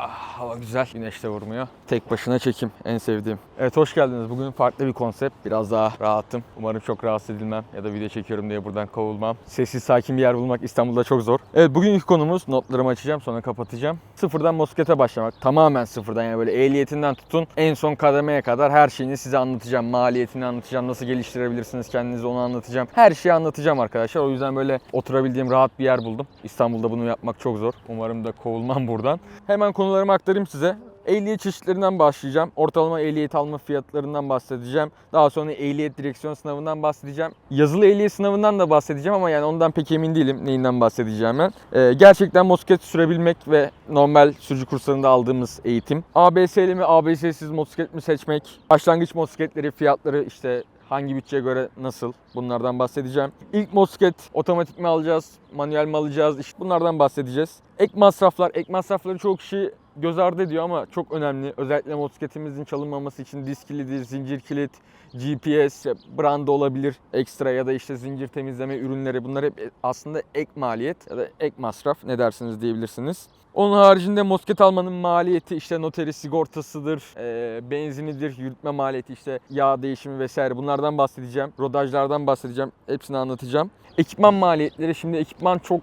Ah, hava güzel. Güneş de vurmuyor. Tek başına çekim. En sevdiğim. Evet hoş geldiniz. Bugün farklı bir konsept. Biraz daha rahatım. Umarım çok rahatsız edilmem ya da video çekiyorum diye buradan kovulmam. Sessiz sakin bir yer bulmak İstanbul'da çok zor. Evet bugünkü konumuz notlarımı açacağım sonra kapatacağım. Sıfırdan motosiklete başlamak. Tamamen sıfırdan yani böyle ehliyetinden tutun en son kademeye kadar her şeyini size anlatacağım. Maliyetini anlatacağım. Nasıl geliştirebilirsiniz kendinizi onu anlatacağım. Her şeyi anlatacağım arkadaşlar. O yüzden böyle oturabildiğim rahat bir yer buldum. İstanbul'da bunu yapmak çok zor. Umarım da kovulmam buradan. Hemen konularımı aktarayım size. Ehliyet çeşitlerinden başlayacağım. Ortalama ehliyet alma fiyatlarından bahsedeceğim. Daha sonra ehliyet direksiyon sınavından bahsedeceğim. Yazılı ehliyet sınavından da bahsedeceğim ama yani ondan pek emin değilim neyinden bahsedeceğim ben. Ee, gerçekten motosiklet sürebilmek ve normal sürücü kurslarında aldığımız eğitim. ABS'li mi ABS'siz motosiklet mi seçmek? Başlangıç motosikletleri fiyatları işte Hangi bütçeye göre nasıl? Bunlardan bahsedeceğim. İlk motosiklet otomatik mi alacağız? Manuel mi alacağız? İşte bunlardan bahsedeceğiz. Ek masraflar. Ek masrafları çoğu kişi göz ardı ediyor ama çok önemli. Özellikle motosikletimizin çalınmaması için disk kilidi, zincir kilit, GPS, branda olabilir ekstra ya da işte zincir temizleme ürünleri bunlar hep aslında ek maliyet ya da ek masraf ne dersiniz diyebilirsiniz. Onun haricinde motosiklet almanın maliyeti işte noteri sigortasıdır, e, benzinidir, yürütme maliyeti işte yağ değişimi vesaire bunlardan bahsedeceğim. Rodajlardan bahsedeceğim. Hepsini anlatacağım. Ekipman maliyetleri şimdi ekipman çok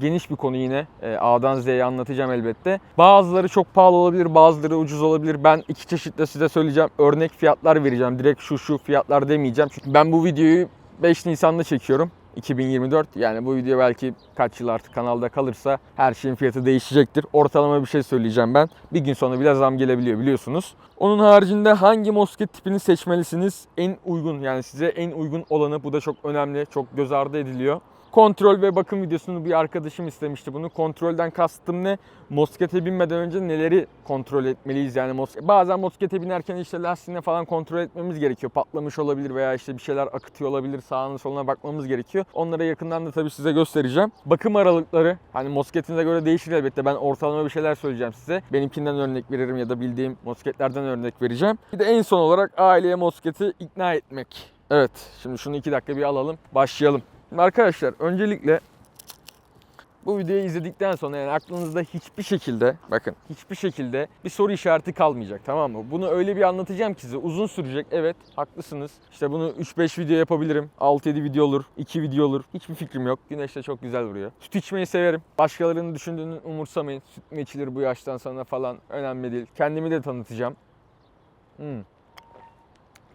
geniş bir konu yine. E, A'dan Z'ye anlatacağım elbette. Bazıları çok pahalı olabilir, bazıları ucuz olabilir. Ben iki çeşitle size söyleyeceğim. Örnek fiyatlar vereceğim. Direkt şu şu fiyatlar demeyeceğim. Çünkü ben bu videoyu 5 Nisan'da çekiyorum. 2024 yani bu video belki kaç yıl artık kanalda kalırsa her şeyin fiyatı değişecektir. Ortalama bir şey söyleyeceğim ben. Bir gün sonra bile zam gelebiliyor biliyorsunuz. Onun haricinde hangi motosiklet tipini seçmelisiniz? En uygun yani size en uygun olanı bu da çok önemli. Çok göz ardı ediliyor. Kontrol ve bakım videosunu bir arkadaşım istemişti bunu. Kontrolden kastım ne? Motosiklete binmeden önce neleri kontrol etmeliyiz yani motosiklet. Bazen motosiklete binerken işte lastiğine falan kontrol etmemiz gerekiyor. Patlamış olabilir veya işte bir şeyler akıtıyor olabilir. Sağına soluna bakmamız gerekiyor. Onlara yakından da tabii size göstereceğim. Bakım aralıkları hani motosikletinize göre değişir elbette. Ben ortalama bir şeyler söyleyeceğim size. Benimkinden örnek veririm ya da bildiğim motosikletlerden örnek vereceğim. Bir de en son olarak aileye motosikleti ikna etmek. Evet şimdi şunu iki dakika bir alalım. Başlayalım. Şimdi arkadaşlar öncelikle bu videoyu izledikten sonra yani aklınızda hiçbir şekilde bakın hiçbir şekilde bir soru işareti kalmayacak tamam mı? Bunu öyle bir anlatacağım ki size uzun sürecek evet haklısınız. İşte bunu 3-5 video yapabilirim. 6-7 video olur, 2 video olur. Hiçbir fikrim yok. Güneş de çok güzel vuruyor. Süt içmeyi severim. Başkalarının düşündüğünü umursamayın. Süt mü içilir bu yaştan sonra falan önemli değil. Kendimi de tanıtacağım. Hmm.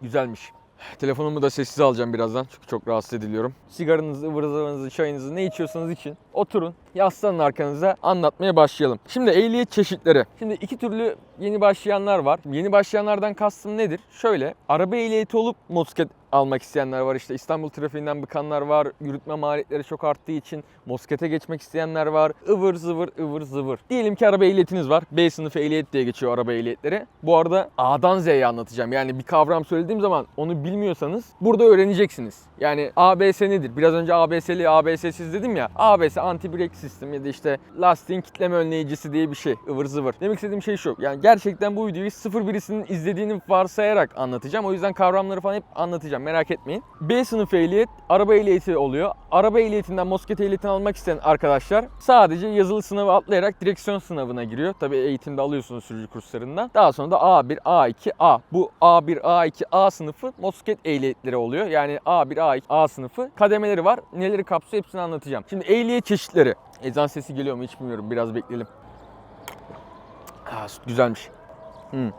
Güzelmiş. Telefonumu da sessiz alacağım birazdan çünkü çok rahatsız ediliyorum. Sigaranızı, ıvır çayınızı ne içiyorsanız için oturun, yaslanın arkanıza anlatmaya başlayalım. Şimdi ehliyet çeşitleri. Şimdi iki türlü yeni başlayanlar var. Yeni başlayanlardan kastım nedir? Şöyle, araba ehliyeti olup motosiklet almak isteyenler var. İşte İstanbul trafiğinden bıkanlar var. Yürütme maliyetleri çok arttığı için motosiklete geçmek isteyenler var. Ivır zıvır ıvır zıvır. Diyelim ki araba ehliyetiniz var. B sınıfı ehliyet diye geçiyor araba ehliyetleri. Bu arada A'dan Z'ye anlatacağım. Yani bir kavram söylediğim zaman onu bilmiyorsanız burada öğreneceksiniz. Yani ABS nedir? Biraz önce ABS'li, ABS'siz dedim ya. ABS anti brake sistem ya da işte lastiğin kitleme önleyicisi diye bir şey. ıvır zıvır. Demek istediğim şey şu. Yani gerçekten bu videoyu sıfır birisinin izlediğini varsayarak anlatacağım. O yüzden kavramları falan hep anlatacağım. Merak etmeyin. B sınıfı ehliyet araba ehliyeti oluyor. Araba ehliyetinden motosiklet ehliyetini almak isteyen arkadaşlar sadece yazılı sınavı atlayarak direksiyon sınavına giriyor. Tabii eğitimde alıyorsunuz sürücü kurslarından. Daha sonra da A1, A2, A. Bu A1, A2, A sınıfı motosiklet ehliyetleri oluyor. Yani A1, A2, A sınıfı kademeleri var. Neleri kapsıyor hepsini anlatacağım. Şimdi ehliyet çeşitleri. Ezan sesi geliyor mu hiç bilmiyorum. Biraz bekleyelim. Süt güzelmiş. Hmm.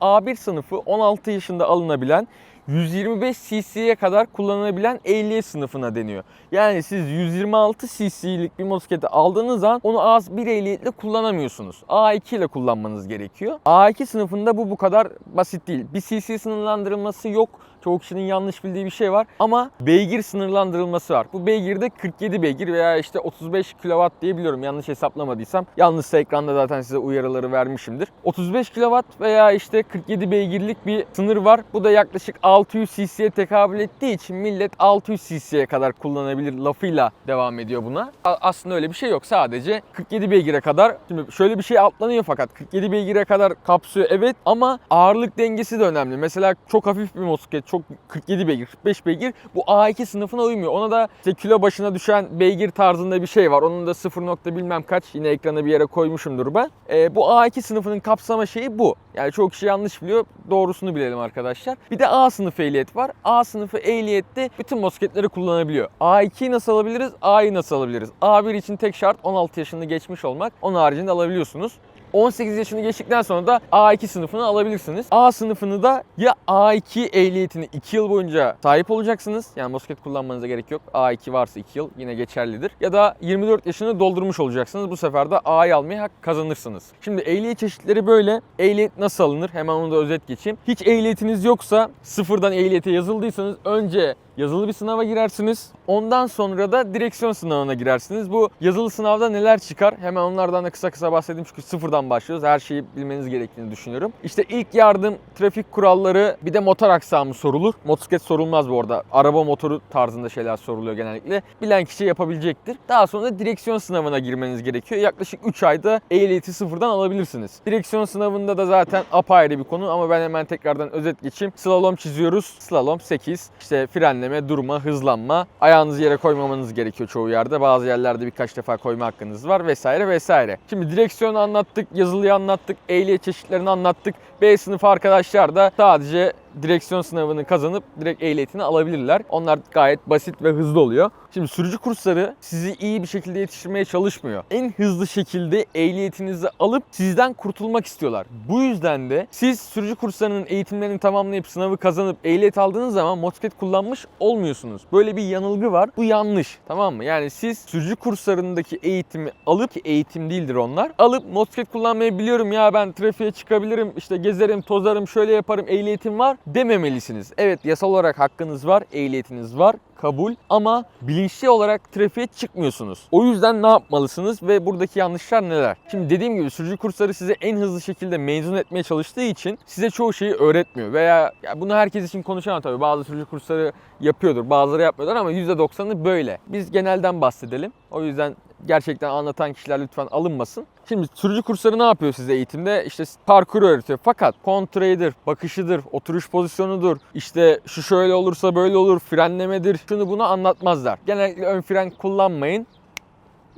A1 sınıfı 16 yaşında alınabilen 125 cc'ye kadar kullanılabilen ehliyet sınıfına deniyor. Yani siz 126 cc'lik bir motosikleti aldığınız zaman onu A1 ehliyetle kullanamıyorsunuz. A2 ile kullanmanız gerekiyor. A2 sınıfında bu bu kadar basit değil. Bir cc sınırlandırılması yok. Çoğu kişinin yanlış bildiği bir şey var. Ama beygir sınırlandırılması var. Bu beygirde 47 beygir veya işte 35 kW diye biliyorum yanlış hesaplamadıysam. Yanlışsa ekranda zaten size uyarıları vermişimdir. 35 kW veya işte 47 beygirlik bir sınır var. Bu da yaklaşık 600 cc'ye tekabül ettiği için millet 600 cc'ye kadar kullanabilir lafıyla devam ediyor buna. Aslında öyle bir şey yok. Sadece 47 beygire kadar. Şimdi şöyle bir şey atlanıyor fakat 47 beygire kadar kapsıyor evet ama ağırlık dengesi de önemli. Mesela çok hafif bir motosiklet, çok çok 47 beygir, 45 beygir bu A2 sınıfına uymuyor. Ona da işte kilo başına düşen beygir tarzında bir şey var. Onun da 0 nokta bilmem kaç yine ekrana bir yere koymuşumdur ben. Ee, bu A2 sınıfının kapsama şeyi bu. Yani çok kişi yanlış biliyor. Doğrusunu bilelim arkadaşlar. Bir de A sınıfı ehliyet var. A sınıfı ehliyette bütün mosikletleri kullanabiliyor. A2'yi nasıl alabiliriz? A'yı nasıl alabiliriz? A1 için tek şart 16 yaşını geçmiş olmak. Onun haricinde alabiliyorsunuz. 18 yaşını geçtikten sonra da A2 sınıfını alabilirsiniz. A sınıfını da ya A2 ehliyetini 2 yıl boyunca sahip olacaksınız. Yani motosiklet kullanmanıza gerek yok. A2 varsa 2 yıl yine geçerlidir. Ya da 24 yaşını doldurmuş olacaksınız. Bu sefer de A'yı almaya hak kazanırsınız. Şimdi ehliyet çeşitleri böyle. Ehliyet nasıl alınır? Hemen onu da özet geçeyim. Hiç ehliyetiniz yoksa sıfırdan ehliyete yazıldıysanız önce yazılı bir sınava girersiniz. Ondan sonra da direksiyon sınavına girersiniz. Bu yazılı sınavda neler çıkar? Hemen onlardan da kısa kısa bahsedeyim çünkü sıfırdan başlıyoruz. Her şeyi bilmeniz gerektiğini düşünüyorum. İşte ilk yardım, trafik kuralları, bir de motor aksamı sorulur. Motosiklet sorulmaz bu arada. Araba motoru tarzında şeyler soruluyor genellikle. Bilen kişi yapabilecektir. Daha sonra direksiyon sınavına girmeniz gerekiyor. Yaklaşık 3 ayda ehliyeti sıfırdan alabilirsiniz. Direksiyon sınavında da zaten apayrı bir konu ama ben hemen tekrardan özet geçeyim. Slalom çiziyoruz. Slalom 8. İşte frenleme, durma, hızlanma. Ayağınızı yere koymamanız gerekiyor çoğu yerde. Bazı yerlerde birkaç defa koyma hakkınız var vesaire vesaire. Şimdi direksiyonu anlattık, yazılıyı anlattık, ehliyet çeşitlerini anlattık. B sınıfı arkadaşlar da sadece direksiyon sınavını kazanıp direkt ehliyetini alabilirler. Onlar gayet basit ve hızlı oluyor. Şimdi sürücü kursları sizi iyi bir şekilde yetiştirmeye çalışmıyor. En hızlı şekilde ehliyetinizi alıp sizden kurtulmak istiyorlar. Bu yüzden de siz sürücü kurslarının eğitimlerini tamamlayıp sınavı kazanıp ehliyet aldığınız zaman motosiklet kullanmış olmuyorsunuz. Böyle bir yanılgı var. Bu yanlış. Tamam mı? Yani siz sürücü kurslarındaki eğitimi alıp ki eğitim değildir onlar. Alıp motosiklet kullanmayı biliyorum ya ben trafiğe çıkabilirim işte gezerim tozarım şöyle yaparım ehliyetim var dememelisiniz. Evet yasal olarak hakkınız var, ehliyetiniz var, kabul ama bilinçli olarak trafiğe çıkmıyorsunuz. O yüzden ne yapmalısınız ve buradaki yanlışlar neler? Şimdi dediğim gibi sürücü kursları size en hızlı şekilde mezun etmeye çalıştığı için size çoğu şeyi öğretmiyor veya ya bunu herkes için konuşamam tabii. Bazı sürücü kursları yapıyordur, bazıları yapmıyorlar ama %90'ı böyle. Biz genelden bahsedelim. O yüzden gerçekten anlatan kişiler lütfen alınmasın. Şimdi sürücü kursları ne yapıyor size eğitimde? İşte parkur öğretiyor. Fakat kontrayıdır, bakışıdır, oturuş pozisyonudur. İşte şu şöyle olursa böyle olur, frenlemedir. Şunu bunu anlatmazlar. Genellikle ön fren kullanmayın.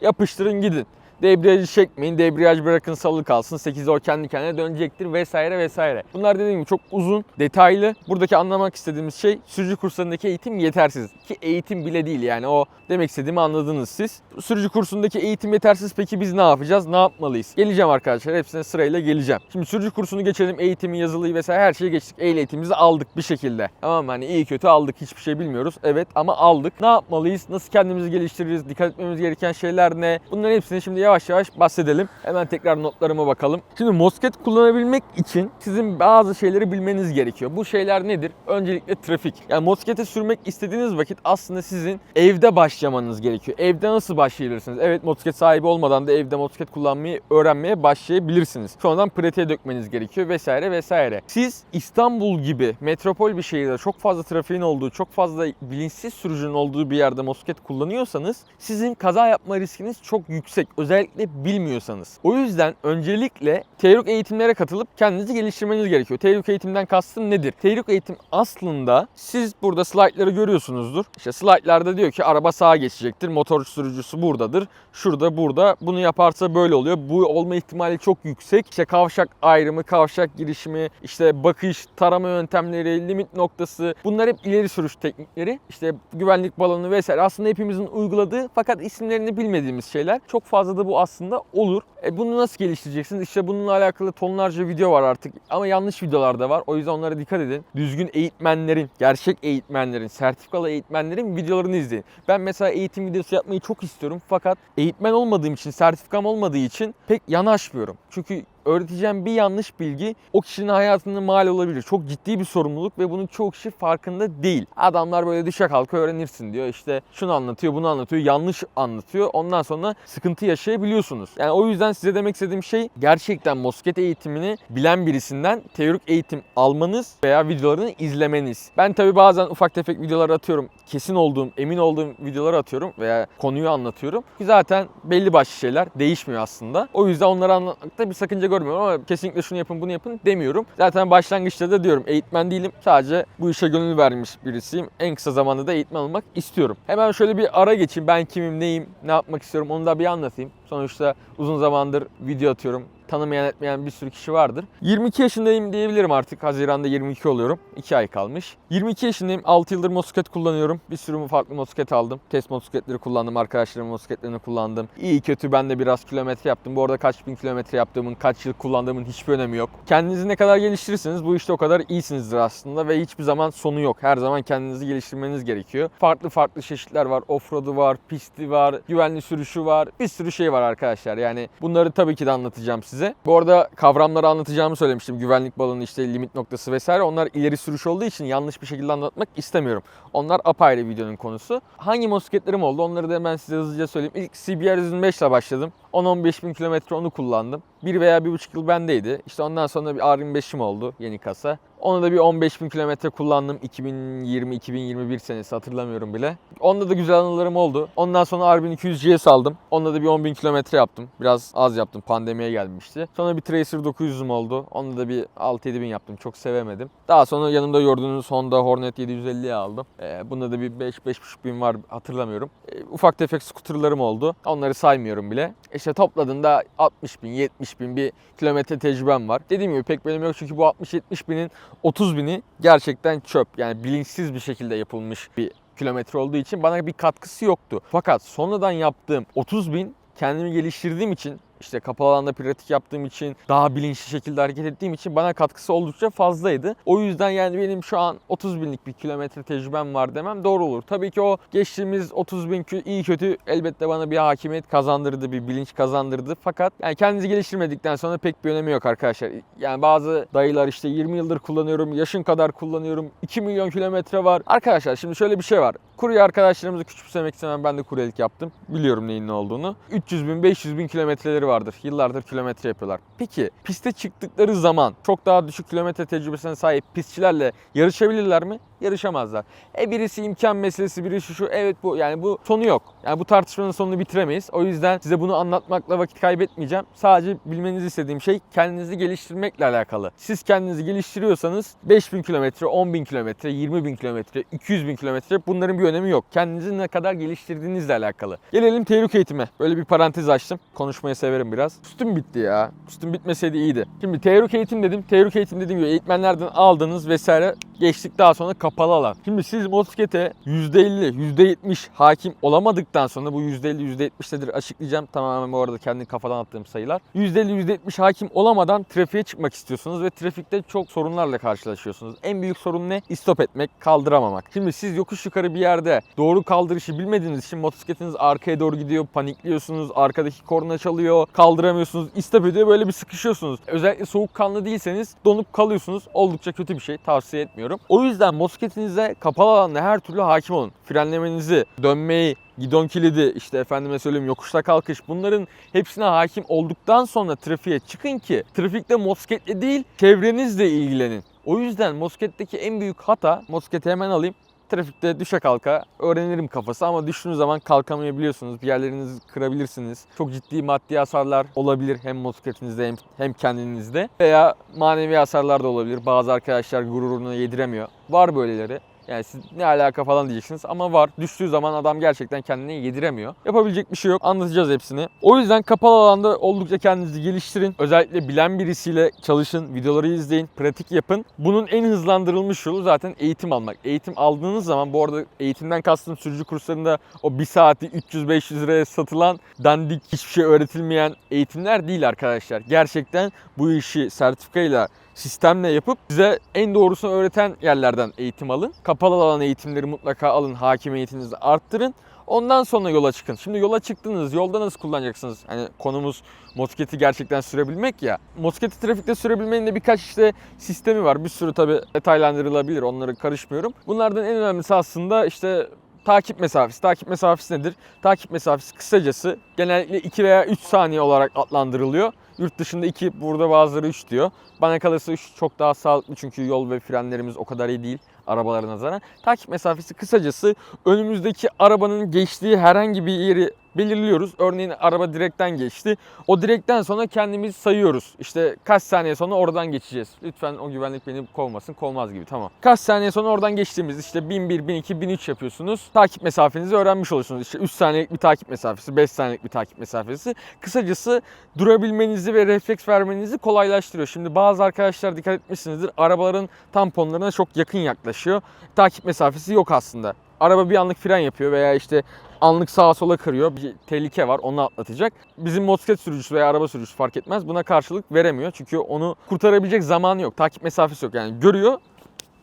Yapıştırın gidin. Debriyajı çekmeyin, debriyaj bırakın salı kalsın, 8'de o kendi kendine dönecektir vesaire vesaire. Bunlar dediğim gibi çok uzun, detaylı. Buradaki anlamak istediğimiz şey sürücü kurslarındaki eğitim yetersiz. Ki eğitim bile değil yani o demek istediğimi anladınız siz. Sürücü kursundaki eğitim yetersiz peki biz ne yapacağız, ne yapmalıyız? Geleceğim arkadaşlar hepsine sırayla geleceğim. Şimdi sürücü kursunu geçelim, eğitimi, yazılıyı vesaire her şeyi geçtik. Ehliyetimizi aldık bir şekilde. Tamam mı? Hani iyi kötü aldık, hiçbir şey bilmiyoruz. Evet ama aldık. Ne yapmalıyız, nasıl kendimizi geliştiririz, dikkat etmemiz gereken şeyler ne? Bunların hepsini şimdi yavaş yavaş bahsedelim. Hemen tekrar notlarıma bakalım. Şimdi motosiklet kullanabilmek için sizin bazı şeyleri bilmeniz gerekiyor. Bu şeyler nedir? Öncelikle trafik. Yani motosiklete sürmek istediğiniz vakit aslında sizin evde başlamanız gerekiyor. Evde nasıl başlayabilirsiniz? Evet motosiklet sahibi olmadan da evde motosiklet kullanmayı öğrenmeye başlayabilirsiniz. Sonradan pratiğe dökmeniz gerekiyor vesaire vesaire. Siz İstanbul gibi metropol bir şehirde çok fazla trafiğin olduğu, çok fazla bilinçsiz sürücünün olduğu bir yerde motosiklet kullanıyorsanız sizin kaza yapma riskiniz çok yüksek. Özellikle bilmiyorsanız. O yüzden öncelikle teorik eğitimlere katılıp kendinizi geliştirmeniz gerekiyor. Teorik eğitimden kastım nedir? Teorik eğitim aslında siz burada slaytları görüyorsunuzdur. İşte slaytlarda diyor ki araba sağa geçecektir. Motor sürücüsü buradadır. Şurada burada. Bunu yaparsa böyle oluyor. Bu olma ihtimali çok yüksek. İşte kavşak ayrımı, kavşak girişimi, işte bakış, tarama yöntemleri, limit noktası. Bunlar hep ileri sürüş teknikleri. İşte güvenlik balonu vesaire. Aslında hepimizin uyguladığı fakat isimlerini bilmediğimiz şeyler. Çok fazla da bu aslında olur. E bunu nasıl geliştireceksiniz? İşte bununla alakalı tonlarca video var artık ama yanlış videolar da var. O yüzden onlara dikkat edin. Düzgün eğitmenlerin, gerçek eğitmenlerin, sertifikalı eğitmenlerin videolarını izleyin. Ben mesela eğitim videosu yapmayı çok istiyorum fakat eğitmen olmadığım için, sertifikam olmadığı için pek yanaşmıyorum. Çünkü öğreteceğim bir yanlış bilgi o kişinin hayatını mal olabilir. Çok ciddi bir sorumluluk ve bunun çoğu kişi farkında değil. Adamlar böyle düşe kalka öğrenirsin diyor. İşte şunu anlatıyor, bunu anlatıyor, yanlış anlatıyor. Ondan sonra sıkıntı yaşayabiliyorsunuz. Yani o yüzden size demek istediğim şey gerçekten motosiklet eğitimini bilen birisinden teorik eğitim almanız veya videolarını izlemeniz. Ben tabi bazen ufak tefek videolar atıyorum. Kesin olduğum, emin olduğum videoları atıyorum veya konuyu anlatıyorum. Zaten belli başlı şeyler değişmiyor aslında. O yüzden onları anlatmakta bir sakınca görmüyorum ama kesinlikle şunu yapın bunu yapın demiyorum. Zaten başlangıçta da diyorum eğitmen değilim. Sadece bu işe gönül vermiş birisiyim. En kısa zamanda da eğitmen olmak istiyorum. Hemen şöyle bir ara geçeyim. Ben kimim, neyim, ne yapmak istiyorum onu da bir anlatayım. Sonuçta uzun zamandır video atıyorum tanımayan etmeyen bir sürü kişi vardır. 22 yaşındayım diyebilirim artık. Haziran'da 22 oluyorum. 2 ay kalmış. 22 yaşındayım. 6 yıldır motosiklet kullanıyorum. Bir sürü farklı motosiklet aldım. Test motosikletleri kullandım. Arkadaşlarımın motosikletlerini kullandım. İyi kötü ben de biraz kilometre yaptım. Bu arada kaç bin kilometre yaptığımın, kaç yıl kullandığımın hiçbir önemi yok. Kendinizi ne kadar geliştirirseniz bu işte o kadar iyisinizdir aslında ve hiçbir zaman sonu yok. Her zaman kendinizi geliştirmeniz gerekiyor. Farklı farklı çeşitler var. Offroad'u var, pisti var, güvenli sürüşü var. Bir sürü şey var arkadaşlar. Yani bunları tabii ki de anlatacağım size size. Bu arada kavramları anlatacağımı söylemiştim. Güvenlik balonu işte limit noktası vesaire. Onlar ileri sürüş olduğu için yanlış bir şekilde anlatmak istemiyorum. Onlar apayrı videonun konusu. Hangi motosikletlerim oldu onları da hemen size hızlıca söyleyeyim. İlk CBR 105 ile başladım. 10-15 bin kilometre onu kullandım. Bir veya bir buçuk yıl bendeydi. İşte ondan sonra bir R25'im oldu yeni kasa. Onu da bir 15 bin kilometre kullandım. 2020-2021 senesi hatırlamıyorum bile. Onda da güzel anılarım oldu. Ondan sonra R1200 GS aldım. Onda da bir 10 bin kilometre yaptım. Biraz az yaptım. Pandemiye gelmişti. Sonra bir Tracer 900'üm oldu. Onda da bir 6-7 bin yaptım. Çok sevemedim. Daha sonra yanımda gördüğünüz Honda Hornet 750'yi aldım. Ee, bunda da bir 5-5,5 bin var hatırlamıyorum. Ee, ufak tefek skuterlarım oldu. Onları saymıyorum bile. İşte topladığında 60 bin, 70 bin bir kilometre tecrübem var. Dediğim gibi pek benim yok çünkü bu 60-70 binin 30 bini gerçekten çöp. Yani bilinçsiz bir şekilde yapılmış bir kilometre olduğu için bana bir katkısı yoktu. Fakat sonradan yaptığım 30 bin kendimi geliştirdiğim için işte kapalı alanda pratik yaptığım için, daha bilinçli şekilde hareket ettiğim için bana katkısı oldukça fazlaydı. O yüzden yani benim şu an 30 binlik bir kilometre tecrübem var demem doğru olur. Tabii ki o geçtiğimiz 30 bin iyi kötü elbette bana bir hakimiyet kazandırdı, bir bilinç kazandırdı. Fakat yani kendinizi geliştirmedikten sonra pek bir önemi yok arkadaşlar. Yani bazı dayılar işte 20 yıldır kullanıyorum, yaşın kadar kullanıyorum, 2 milyon kilometre var. Arkadaşlar şimdi şöyle bir şey var. Kurye arkadaşlarımızı küçümsemek istemem ben de kuryelik yaptım. Biliyorum neyin ne olduğunu. 300 bin, 500 bin kilometreleri vardır. Yıllardır kilometre yapıyorlar. Peki piste çıktıkları zaman çok daha düşük kilometre tecrübesine sahip pistçilerle yarışabilirler mi? Yarışamazlar. E birisi imkan meselesi, birisi şu. Evet bu yani bu sonu yok. Yani bu tartışmanın sonunu bitiremeyiz. O yüzden size bunu anlatmakla vakit kaybetmeyeceğim. Sadece bilmenizi istediğim şey kendinizi geliştirmekle alakalı. Siz kendinizi geliştiriyorsanız 5000 kilometre, 10.000 kilometre, 20.000 kilometre, 200.000 kilometre bunların bir önemi yok. Kendinizi ne kadar geliştirdiğinizle alakalı. Gelelim teorik eğitime. Böyle bir parantez açtım. Konuşmayı severim biraz. Üstüm bitti ya. Üstüm bitmeseydi iyiydi. Şimdi teorik eğitim dedim. Teorik eğitim dediğim gibi eğitmenlerden aldığınız vesaire geçtik daha sonra kapalı alan. Şimdi siz motosiklete %50, %70 hakim olamadıktan sonra bu %50, %70 nedir açıklayacağım. Tamamen bu arada kendi kafadan attığım sayılar. %50, %70 hakim olamadan trafiğe çıkmak istiyorsunuz ve trafikte çok sorunlarla karşılaşıyorsunuz. En büyük sorun ne? İstop etmek, kaldıramamak. Şimdi siz yokuş yukarı bir yerde doğru kaldırışı bilmediğiniz için motosikletiniz arkaya doğru gidiyor, panikliyorsunuz, arkadaki korna çalıyor, kaldıramıyorsunuz, istop ediyor böyle bir sıkışıyorsunuz. Özellikle soğukkanlı değilseniz donup kalıyorsunuz. Oldukça kötü bir şey. Tavsiye etmiyorum. O yüzden motosikletinize kapalı alanda her türlü hakim olun. Frenlemenizi, dönmeyi, gidon kilidi, işte efendime söyleyeyim yokuşta kalkış bunların hepsine hakim olduktan sonra trafiğe çıkın ki trafikte motosikletle değil çevrenizle ilgilenin. O yüzden motosikletteki en büyük hata, motosikleti hemen alayım, trafikte düşe kalka öğrenirim kafası ama düştüğünüz zaman kalkamayabiliyorsunuz. Bir yerlerinizi kırabilirsiniz. Çok ciddi maddi hasarlar olabilir hem motosikletinizde hem, hem kendinizde. Veya manevi hasarlar da olabilir. Bazı arkadaşlar gururunu yediremiyor. Var böyleleri. Yani siz ne alaka falan diyeceksiniz ama var. Düştüğü zaman adam gerçekten kendine yediremiyor. Yapabilecek bir şey yok. Anlatacağız hepsini. O yüzden kapalı alanda oldukça kendinizi geliştirin. Özellikle bilen birisiyle çalışın. Videoları izleyin. Pratik yapın. Bunun en hızlandırılmış yolu zaten eğitim almak. Eğitim aldığınız zaman bu arada eğitimden kastım sürücü kurslarında o bir saati 300-500 liraya satılan dandik hiçbir şey öğretilmeyen eğitimler değil arkadaşlar. Gerçekten bu işi sertifikayla sistemle yapıp size en doğrusunu öğreten yerlerden eğitim alın. Kapalı alan eğitimleri mutlaka alın. Hakimiyetinizi arttırın. Ondan sonra yola çıkın. Şimdi yola çıktınız. Yolda nasıl kullanacaksınız? Hani konumuz motosikleti gerçekten sürebilmek ya. Motosikleti trafikte sürebilmenin de birkaç işte sistemi var. Bir sürü tabi detaylandırılabilir. Onları karışmıyorum. Bunlardan en önemlisi aslında işte takip mesafesi. Takip mesafesi nedir? Takip mesafesi kısacası genellikle 2 veya 3 saniye olarak adlandırılıyor. Yurt dışında 2, burada bazıları 3 diyor. Bana kalırsa 3 çok daha sağlıklı çünkü yol ve frenlerimiz o kadar iyi değil arabalara nazaran. Takip mesafesi kısacası önümüzdeki arabanın geçtiği herhangi bir yeri belirliyoruz. Örneğin araba direkten geçti. O direkten sonra kendimiz sayıyoruz. İşte kaç saniye sonra oradan geçeceğiz. Lütfen o güvenlik beni kovmasın. Kovmaz gibi tamam. Kaç saniye sonra oradan geçtiğimiz işte 1001, 1002, 1003 yapıyorsunuz. Takip mesafenizi öğrenmiş oluyorsunuz. İşte 3 saniyelik bir takip mesafesi, 5 saniyelik bir takip mesafesi. Kısacası durabilmenizi ve refleks vermenizi kolaylaştırıyor. Şimdi bazı arkadaşlar dikkat etmişsinizdir. Arabaların tamponlarına çok yakın yaklaşıyor. Takip mesafesi yok aslında. Araba bir anlık fren yapıyor veya işte anlık sağa sola kırıyor. Bir tehlike var onu atlatacak. Bizim motosiklet sürücüsü veya araba sürücüsü fark etmez. Buna karşılık veremiyor. Çünkü onu kurtarabilecek zamanı yok. Takip mesafesi yok. Yani görüyor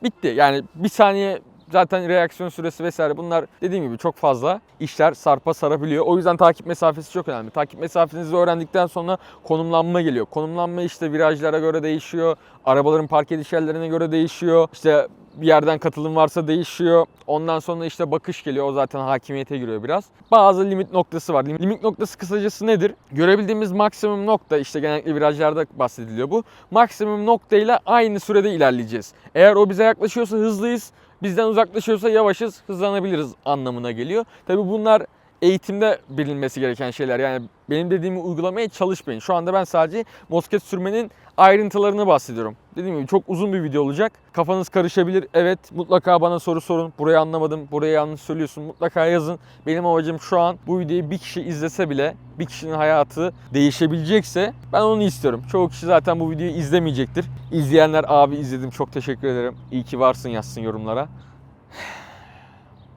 bitti. Yani bir saniye zaten reaksiyon süresi vesaire bunlar dediğim gibi çok fazla işler sarpa sarabiliyor. O yüzden takip mesafesi çok önemli. Takip mesafenizi öğrendikten sonra konumlanma geliyor. Konumlanma işte virajlara göre değişiyor. Arabaların park ediş yerlerine göre değişiyor. İşte bir yerden katılım varsa değişiyor. Ondan sonra işte bakış geliyor. O zaten hakimiyete giriyor biraz. Bazı limit noktası var. Lim- Limit noktası kısacası nedir? Görebildiğimiz maksimum nokta işte genellikle virajlarda bahsediliyor bu. Maksimum noktayla aynı sürede ilerleyeceğiz. Eğer o bize yaklaşıyorsa hızlıyız. Bizden uzaklaşıyorsa yavaşız, hızlanabiliriz anlamına geliyor. Tabi bunlar eğitimde bilinmesi gereken şeyler. Yani benim dediğimi uygulamaya çalışmayın. Şu anda ben sadece motosiklet sürmenin ayrıntılarını bahsediyorum. Dediğim gibi çok uzun bir video olacak. Kafanız karışabilir. Evet mutlaka bana soru sorun. Burayı anlamadım, burayı yanlış söylüyorsun. Mutlaka yazın. Benim amacım şu an bu videoyu bir kişi izlese bile bir kişinin hayatı değişebilecekse ben onu istiyorum. Çoğu kişi zaten bu videoyu izlemeyecektir. İzleyenler abi izledim çok teşekkür ederim. İyi ki varsın yazsın yorumlara.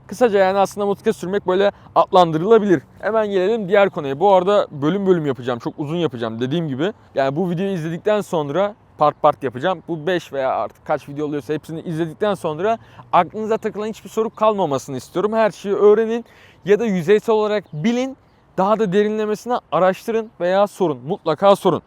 Kısaca yani aslında motosiklet sürmek böyle adlandırılabilir. Hemen gelelim diğer konuya. Bu arada bölüm bölüm yapacağım. Çok uzun yapacağım dediğim gibi. Yani bu videoyu izledikten sonra part part yapacağım. Bu 5 veya artık kaç video oluyorsa hepsini izledikten sonra aklınıza takılan hiçbir soru kalmamasını istiyorum. Her şeyi öğrenin ya da yüzeysel olarak bilin. Daha da derinlemesine araştırın veya sorun. Mutlaka sorun.